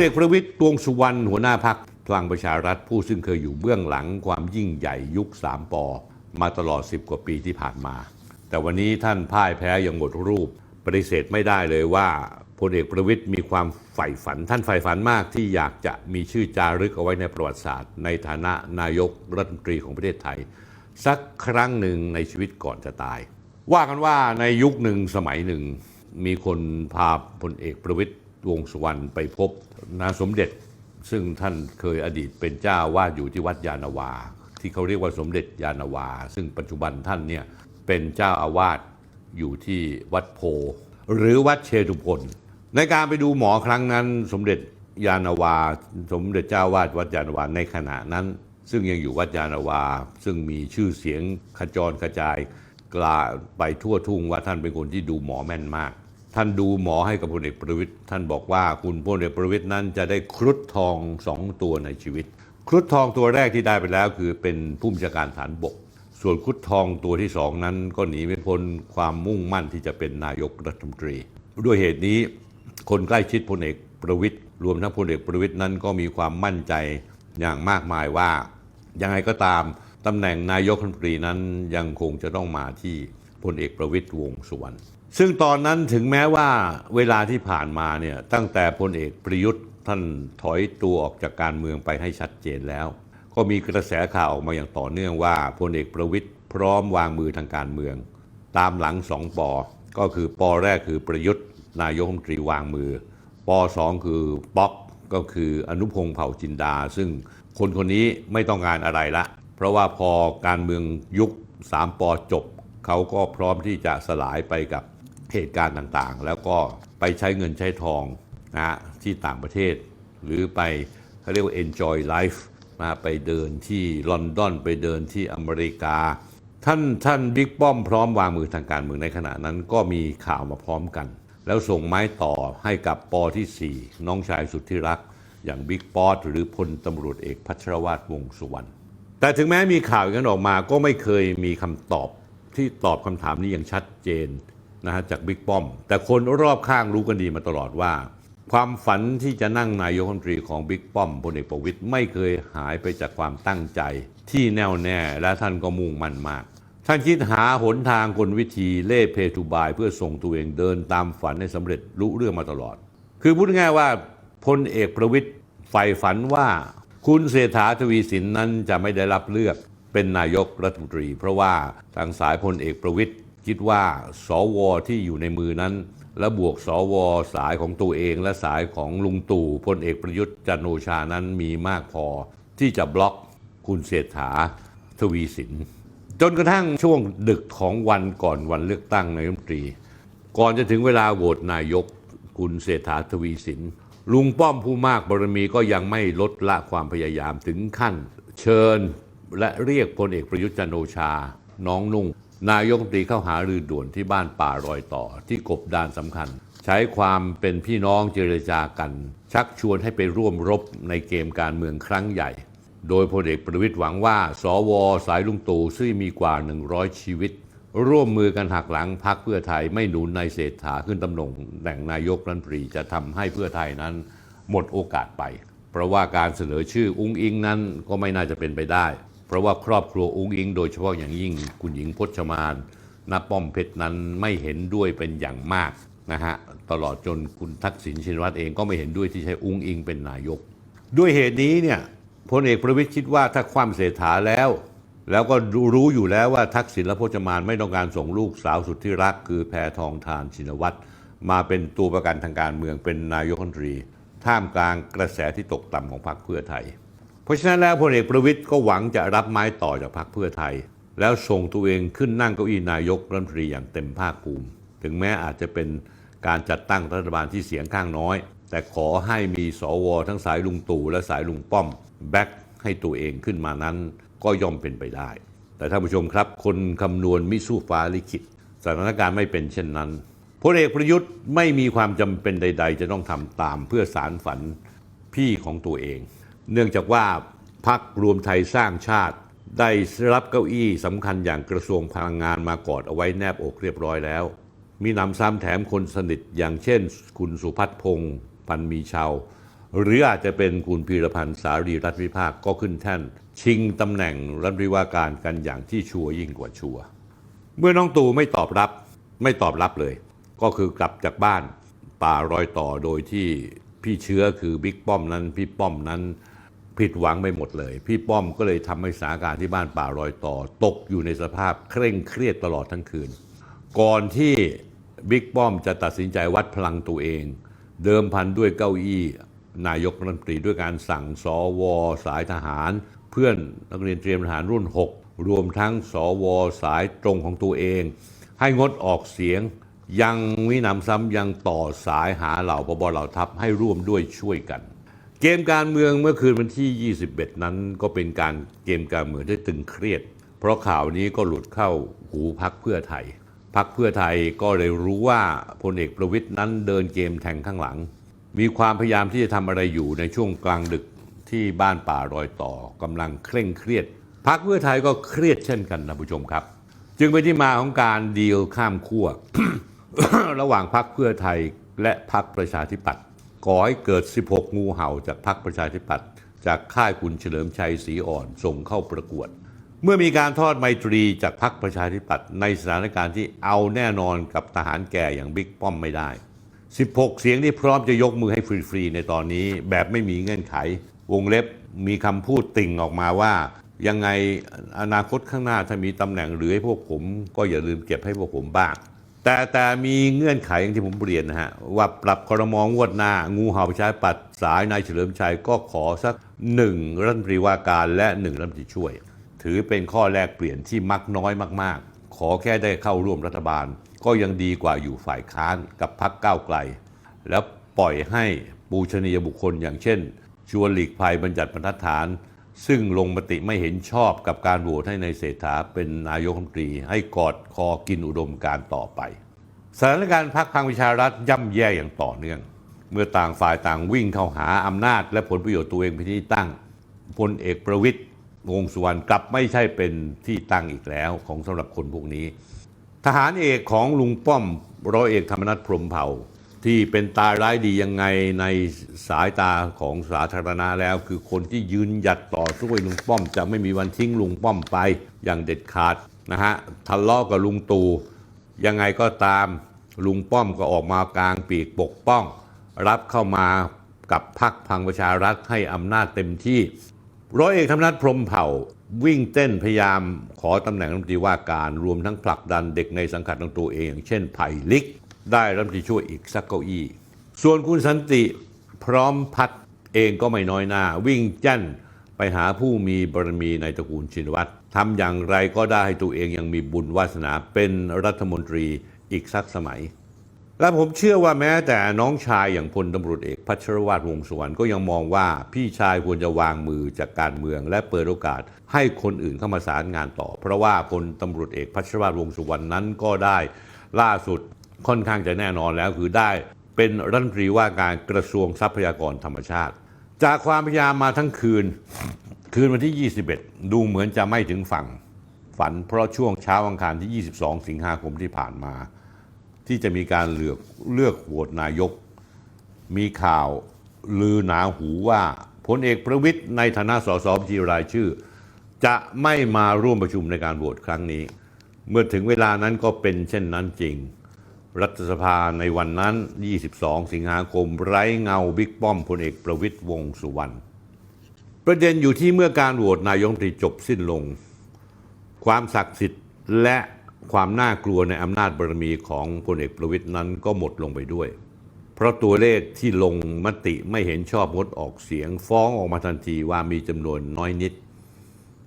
พลเอกประวิตรวงสุวรรณหัวหน้าพักพลังประชารัฐผู้ซึ่งเคยอยู่เบื้องหลังความยิ่งใหญ่ยุค 3ปอมาตลอด 10 กว่าปีที่ผ่านมา แต่วันนี้ท่านพ่ายแพ้อย่างหมดรูป ปฏิเสธไม่ได้เลยว่าพลเอกประวิตยมีความใฝ่ฝัน ท่านใฝ่ฝันมากที่อยากจะมีชื่อจารึกเอาไว้ในประวัติศาสตร์ ในฐานะนายกรัฐมนตรีของประเทศไทย สักครั้งหนึ่งในชีวิตก่อนจะตาย ว่ากันว่าในยุคหนึ่งสมัยหนึ่ง มีคนพาพลเอกประวิตย วงสุวรรณไปพบนาสมเด็จ ซึ่งท่านเคยอดีตเป็นเจ้าวาดอยู่ที่วัดยานาวา ที่เขาเรียกว่าสมเด็จยานาวา ซึ่งปัจจุบันท่านเนี่ยเป็นเจ้าอาวาสอยู่ที่วัดโพ หรือวัดเชตุพนในการไปดูหมอครั้งนั้น สมเด็จยานาวา สมเด็จเจ้าวาดวัดยานาวาในขณะนั้น ซึ่งยังอยู่วัดยานนาวา ซึ่งมีชื่อเสียงขจรกระจายกลาไปทั่วทุ่งว่าท่านเป็นคนที่ดูหมอแม่นมาก ท่านดูหมอให้กับพลเอกประวิตยท่านบอกว่าคุณพลเอกประวิตยนั้นจะได้ครุฑทองสองตัวในชีวิต ครุฑทองตัวแรกที่ได้ไปแล้ว คือเป็นผู้บัญชาการฐานบก ส่วนครุฑทองตัวที่สองนั้นก็หนีไม่พ้นความมุ่งมั่นที่จะเป็นนายกรัฐมนตรี ด้วยเหตุนี้คนใกล้ชิดพลเอกประวิตยรวมทั้งพลเอกประวิตยนั้นก็มีความมั่นใจอย่างมากมายว่ายังไงก็ตามตำแหน่งนายกรัฐมนตรีนั้นยังคงจะต้องมาที่พลเอกประวิตยวงสุวรรณ ซึ่งตอนนั้นถึงแม้ว่าเวลาที่ผ่านมาเนี่ยตั้งแต่พลเอกประยุทธ์ท่านถอยตัวออกจากการเมืองไปให้ชัดเจนแล้ว ก็มีกระแสข่าวออกมาอย่างต่อเนื่องว่าพลเอกประวิตยพร้อมวางมือทางการเมือง ตามหลังสองปอ ก็คือปอแรกคือประยุทธ์ นายกรัฐมนตรีวางมือ ปอสองคือป๊อกก็คืออนุพงศ์เผ่าจินดา ซึ่งคนคนนี้ไม่ต้องการอะไรละ เพราะว่าพอการเมืองยุคสามปอจบ เขาก็พร้อมที่จะสลายไปกับ เหตุการณ์ต่างๆ แล้วก็ไปใช้เงินใช้ทองนะฮะที่ต่างประเทศ หรือไปเขาเรียกว่า enjoy life นะไปเดินที่ลอนดอนไปเดินที่อเมริกา ท่านท่านบิ๊กป้อมพร้อมวางมือทางการเมืองในขณะนั้นก็มีข่าวมาพร้อมกัน แล้วส่งไม้ต่อให้กับปอที่ 4 น้องชายสุดที่รัก อย่างบิ๊กป๊อตหรือพลตำรวจเอกพัชรวาทวงศ์สุวรรณแต่ถึงแม้มีข่าวอย่างนั้นออกมาก็ไม่เคยมีคำตอบที่ตอบคำถามนี้อย่างชัดเจน นะฮะจากบิ๊กป้อม แต่คนรอบข้างรู้กันดีมาตลอดว่า ความฝันที่จะนั่งนายกรัฐมนตรีของบิ๊กป้อมพลเอกประวิตยไม่เคยหายไปจากความตั้งใจ ที่แน่วแน่และท่านก็มุ่งมั่นมาก ท่านคิดหาหนทางกลวิธีเล่เพทุบาย เพื่อส่งตัวเองเดินตามฝันให้สำเร็จลุเรื่องมาตลอด คือพูดง่ายว่าพลเอกประวิตยใฝ่ฝันว่าคุณเศรษฐาทวีสินนั้นจะไม่ได้รับเลือกเป็นนายกรัฐมนตรี เพราะว่าทางสายพลเอกประวิตย คิดว่าสวที่อยู่ในมือนั้น และบวกสวสายของตัวเอง และสายของลุงตู่พลเอกประยุทธ์จันโอชานั้นมีมากพอ ที่จะบล็อกคุณเศรษฐาทวีสิน จนกระทั่งช่วงดึกของวันก่อนวันเลือกตั้งนายกรัฐมนตรี ก่อนจะถึงเวลาโหวตนายกคุณเศรษฐาทวีสิน ลุงป้อมผู้มากบารมีก็ยังไม่ลดละความพยายามถึงขั้น เชิญและเรียกพลเอกประยุทธ์จันโอชา น้องนุ่ง นายกรัฐมนตรีเข้าหารือด่วนที่บ้านป่ารอยต่อที่กบดานสำคัญ ใช้ความเป็นพี่น้องเจรจากัน ชักชวนให้ไปร่วมรบในเกมการเมืองครั้งใหญ่ โดยพลเอกประวิตยหวังว่า สวสายลุงตู่ซึ่งมีกว่า 100 ชีวิต ร่วมมือกันหักหลังพักเพื่อไทยไม่หนุนในเศรษฐาขึ้นตำแหน่งแหน่งนายกรัฐมนตรีจะทำให้เพื่อไทยนั้น หมดโอกาสไป เพราะว่าการเสนอชื่ออุ้งอิงนั้นก็ไม่น่าจะเป็นไปได้ เพราะว่าครอบครัวอุ้งอิง โดยเฉพาะอย่างยิ่งคุณหญิงพจมานนับป้อมเพชรนั้นไม่เห็นด้วยเป็นอย่างมากนะฮะตลอดจนคุณทักษิณชินวัตรเองก็ไม่เห็นด้วยที่ใช้อุ้งอิงเป็นนายก ด้วยเหตุนี้เนี่ยพลเอกประวิตยคิดว่าถ้าคว่ำเศรษฐาแล้ว แล้วก็รู้อยู่แล้วว่าทักษิณและพจมานไม่ต้องการส่งลูกสาวสุดที่รัก คือแพทองทานชินวัตรมาเป็นตัวประกันทางการเมืองเป็นนายกรัฐมนตรี ท่ามกลางกระแสที่ตกต่ำของพรรคเพื่อไทย เพราะฉะนั้นแล้วพลเอกประวิตยก็หวังจะรับไม้ต่อจากพรรคเพื่อไทย แล้วส่งตัวเองขึ้นนั่งเก้าอี้นายกรัฐมนตรีอย่างเต็มภาคภูมิ ถึงแม้อาจจะเป็นการจัดตั้งรัฐบาลที่เสียงข้างน้อย แต่ขอให้มีสวทั้งสายลุงตู่และสายลุงป้อม แบ็คให้ตัวเองขึ้นมานั้นก็ย่อมเป็นไปได้ แต่ท่านผู้ชมครับ คนคำนวณมิสู้ฟ้าลิขิตสถานการณ์ไม่เป็นเช่นนั้นพลเอกประยุทธ์ไม่มีความจำเป็นใด ๆ จะต้องทำตามเพื่อสารฝันพี่ของตัวเอง เนื่องจากว่าพักรวมไทยสร้างชาติ ได้รับเก้าอี้สำคัญอย่างกระทรวงพลังงานมากอดเอาไว้แนบอกเรียบร้อยแล้ว มีนำซ้ำแถมคนสนิทอย่างเช่น คุณสุพัฒน์พงศ์พันมีชาว หรืออาจจะเป็นคุณพีรพันธ์สารีรัฐวิภาคก็ขึ้นแท่น ชิงตำแหน่งรัฐมนตรีว่าการกันอย่างที่ชัวร์ยิ่งกว่าชัวร์เมื่อน้องตู่ไม่ตอบรับไม่ตอบรับเลย ก็คือกลับจากบ้านป่ารอยต่อโดยที่พี่เชื้อคือบิ๊กป้อมนั้น พี่ป้อมนั้น ผิดหวังไปหมดเลย พี่ป้อมก็เลยทำให้สถานการณ์ที่บ้านป่ารอยต่อ ตกอยู่ในสภาพเคร่งเครียดตลอดทั้งคืน ก่อนที่บิ๊กป้อมจะตัดสินใจวัดพลังตัวเอง เดิมพันด้วยเก้าอี้นายกรัฐมนตรีด้วยการสั่งสวสายทหาร เพื่อนนักเรียนเตรียมทหารรุ่น 6 รวมทั้งสวสายตรงของตัวเอง ให้งดออกเสียงยังวินำซ้ำยังต่อสายหาเหล่าพบเหล่าทัพให้ร่วมด้วยช่วยกัน เกมการเมืองเมื่อคืนวันที่ 21 นั้นก็เป็นการเกมการเมืองที่ตึงเครียด เพราะข่าวนี้ก็หลุดเข้าหูพักเพื่อไทยพักเพื่อไทยก็เลยรู้ว่าพลเอกประวิทย์นั้นเดินเกมแทงข้างหลัง มีความพยายามที่จะทำอะไรอยู่ในช่วงกลางดึกที่บ้านป่ารอยต่อกำลังเคร่งเครียดพักเพื่อไทยก็เครียดเช่นกันนะผู้ชมครับ จึงเป็นที่มาของการดีลข้ามขั้วระหว่างพักเพื่อไทยและพักประชาธิปัตย์ ก่อให้เกิด 16 งูเห่าจากพักประชาธิปัตย์จากค่ายคุณเฉลิมชัยศรีอ่อนส่งเข้าประกวด เมื่อมีการทอดไมตรีจากพักประชาธิปัตย์ในสถานการณ์ที่เอาแน่นอนกับทหารแก่อย่างบิ๊กป้อมไม่ได้ 16 เสียงที่พร้อมจะยกมือให้ฟรีๆในตอนนี้แบบไม่มีเงื่อนไข วงเล็บมีคำพูดติ่งออกมาว่า ยังไงอนาคตข้างหน้าถ้ามีตำแหน่งเหลือให้พวกผม ก็อย่าลืมเก็บให้พวกผมบ้าง แต่แต่มีเงื่อนไขอย่างที่ผมเรียนนะฮะ ว่าปรับครมองวดหน้า งูเห่าประชาปัตย์สายนายเฉลิมชัยก็ขอสักหนึ่งรัฐมนตรีว่าการและหนึ่งรัฐมนตรีช่วย ถือเป็นข้อแลกเปลี่ยนที่มักน้อยมาก ๆ ขอแค่ได้เข้าร่วมรัฐบาล ก็ยังดีกว่าอยู่ฝ่ายค้านกับพักก้าวไกล แล้วปล่อยให้ปูชนียบุคคลอย่างเช่นชวนหลีกภัยบรรจัดบรรทัดฐาน ซึ่งลงมติไม่เห็นชอบกับการโหวตให้ในเศรษฐาเป็นนายกรัฐมนตรี ให้กอดคอกินอุดมการต่อไป สถานการณ์พักพลังประชารัฐย่ำแย่อย่างต่อเนื่อง เมื่อต่างฝ่ายต่างวิ่งเข้าหาอำนาจ และผลประโยชน์ตัวเองเป็นที่ตั้งพลเอกประวิตยวงสุวรรณกลับไม่ใช่เป็นที่ตั้งอีกแล้วของสำหรับคนพวกนี้ ทหารเอกของลุงป้อมร้อยเอกธรรมนัฐพรหมเผ่า ที่เป็นตาร้ายดียังไงในสายตาของสาธารณะแล้ว คือคนที่ยืนหยัดต่อสู้ลุงป้อม จะไม่มีวันทิ้งลุงป้อมไปอย่างเด็ดขาดนะฮะทะเลาะกับลุงตู่ยังไงก็ตามลุงป้อมก็ออกมากลางปีกปกป้อง รับเข้ามากับพักพังประชารัฐให้อำนาจเต็มที่ร้อยเอกธรรมนัฐพรมเผ่าวิ่งเต้นพยายามขอตำแหน่งรัฐมนตรีว่าการรวมทั้งผลักดันเด็กในสังกัดของตัวเองอย่างเช่นไผ่ลิก ได้รัฐมนตรีช่วยอีกสักเก้าอี้ ส่วนคุณสันติพร้อมพัดเองก็ไม่น้อยหน้า วิ่งแจ้นไปหาผู้มีบารมีในตระกูลชินวัตรทำอย่างไรก็ได้ให้ตัวเองยังมีบุญวาสนาเป็นรัฐมนตรีอีกสักสมัย และผมเชื่อว่าแม้แต่น้องชายอย่างพลตำรวจเอกพัชรวาทวงศ์สุวรรณก็ยังมองว่าพี่ชายควรจะวางมือจากการเมือง และเปิดโอกาสให้คนอื่นเข้ามาสารงานต่อ เพราะว่าพลตำรวจเอกพัชรวาทวงศ์สุวรรณนั้นก็ได้ล่าสุด ค่อนข้างจะแน่นอนแล้วคือได้เป็นรัฐมนตรีว่าการกระทรวงทรัพยากรธรรมชาติ จากความพยายามมาทั้งคืน คืนวันที่ 21 ดูเหมือนจะไม่ถึงฝั่งฝัน เพราะช่วงเช้าอังคารที่ 22 สิงหาคมที่ผ่านมา ที่จะมีการเลือกเลือกโหวตนายก มีข่าวลือหนาหูว่าพลเอกประวิทย์ในฐานะสสบัญชีรายชื่อ จะไม่มาร่วมประชุมในการโหวตครั้งนี้ เมื่อถึงเวลานั้นก็เป็นเช่นนั้นจริง รัฐสภาในวันนั้น 22 สิงหาคม ไร้เงาบิ๊กป้อมพลเอกประวิทย์วงสุวรรณ ประเด็นอยู่ที่เมื่อการโหวตนายกรัฐมนตรีจบสิ้นลง ความศักดิ์สิทธิ์และความน่ากลัวในอำนาจบารมีของพลเอกประวิทย์นั้นก็หมดลงไปด้วย เพราะตัวเลขที่ลงมติไม่เห็นชอบงดออกเสียงฟ้องออกมาทันทีว่ามีจำนวนน้อยนิด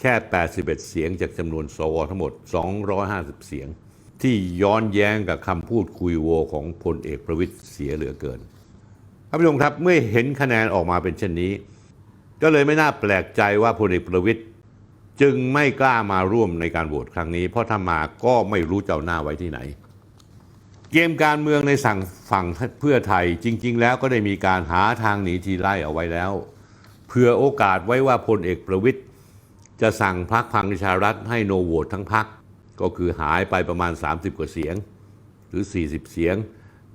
แค่ 81 เสียงจากจำนวนสวทั้งหมด 250 เสียง ที่ย้อนแย้งกับคำพูดคุยโวของพลเอกประวิทย์เสียเหลือเกินท่านผู้ชมครับเมื่อเห็นคะแนนออกมาเป็นเช่นนี้ ก็เลยไม่น่าแปลกใจว่าพลเอกประวิทย์จึงไม่กล้ามาร่วมในการโหวตครั้งนี้ เพราะถ้ามาก็ไม่รู้เจะเอาหน้าไว้ที่ไหน เกมการเมืองในสั่งฝั่งเพื่อไทยจริง ๆ แล้วก็ได้มีการหาทางหนีทีไล่เอาไว้แล้วเผื่อโอกาสไว้ว่าพลเอกประวิทย์จะสั่งพักพังประชารัฐให้โนโหวตทั้งพัก ก็คือหายไปประมาณ 30 กว่าเสียง หรือ 40 เสียง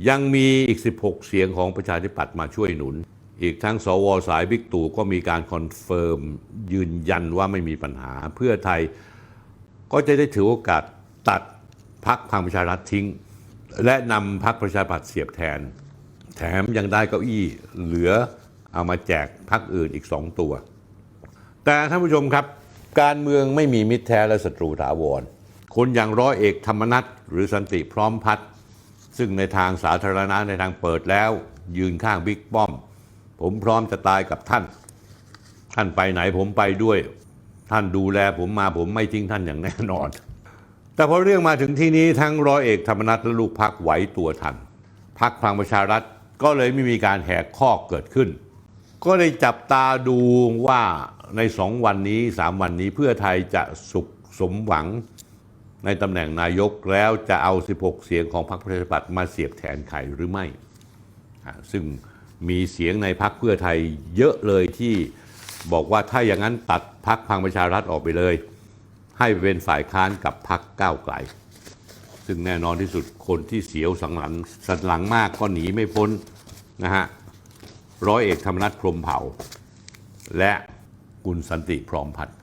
ยังมีอีก 16 เสียงของประชาธิปัตย์มาช่วยหนุน อีกทั้งสวสายบิ๊กตู่ก็มีการคอนเฟิร์มยืนยันว่าไม่มีปัญหา เพื่อไทยก็จะได้ถือโอกาสตัดพักพลังประชารัฐทิ้ง และนำพักประชาธิปัตย์เสียบแทน แถมยังได้เก้าอี้เหลือเอามาแจกพักอื่นอีกสองตัว แต่ท่านผู้ชมครับ การเมืองไม่มีมิตรแท้และศัตรูถาวร คนอย่างร้อยเอกธรรมนัฐหรือสันติพร้อมพัฒน์ซึ่งในทางสาธารณะในทางเปิดแล้ว ยืนข้างบิ๊กป้อม ผมพร้อมจะตายกับท่าน ท่านไปไหนผมไปด้วย ท่านดูแลผมมาผมไม่ทิ้งท่านอย่างแน่นอน แต่พอเรื่องมาถึงที่นี้ทั้งร้อยเอกธรรมนัฐและลูกพักไหวตัวทันพักพลังประชารัฐก็เลยไม่มีการแหกข้อเกิดขึ้น ก็เลยจับตาดูว่าในสองวันนี้สามวันนี้เพื่อไทยจะสุขสมหวัง ในตำแหน่งนายกแล้วจะเอา 16 เสียงของพรรคประชาธิปัตย์มาเสียบแทนใครหรือไม่ ซึ่งมีเสียงในพรรคเพื่อไทยเยอะเลยที่บอกว่าถ้าอย่างนั้นตัดพรรคพังประชารัฐออกไปเลย ให้เป็นฝ่ายค้านกับพรรคก้าวไกล ซึ่งแน่นอนที่สุดคนที่เสียวสังหลังสันหลังมากก็หนีไม่พ้นนะฮะร้อยเอกธรรมนัฐพรหมเผ่า และคุณสันติพร้อมพัฒน์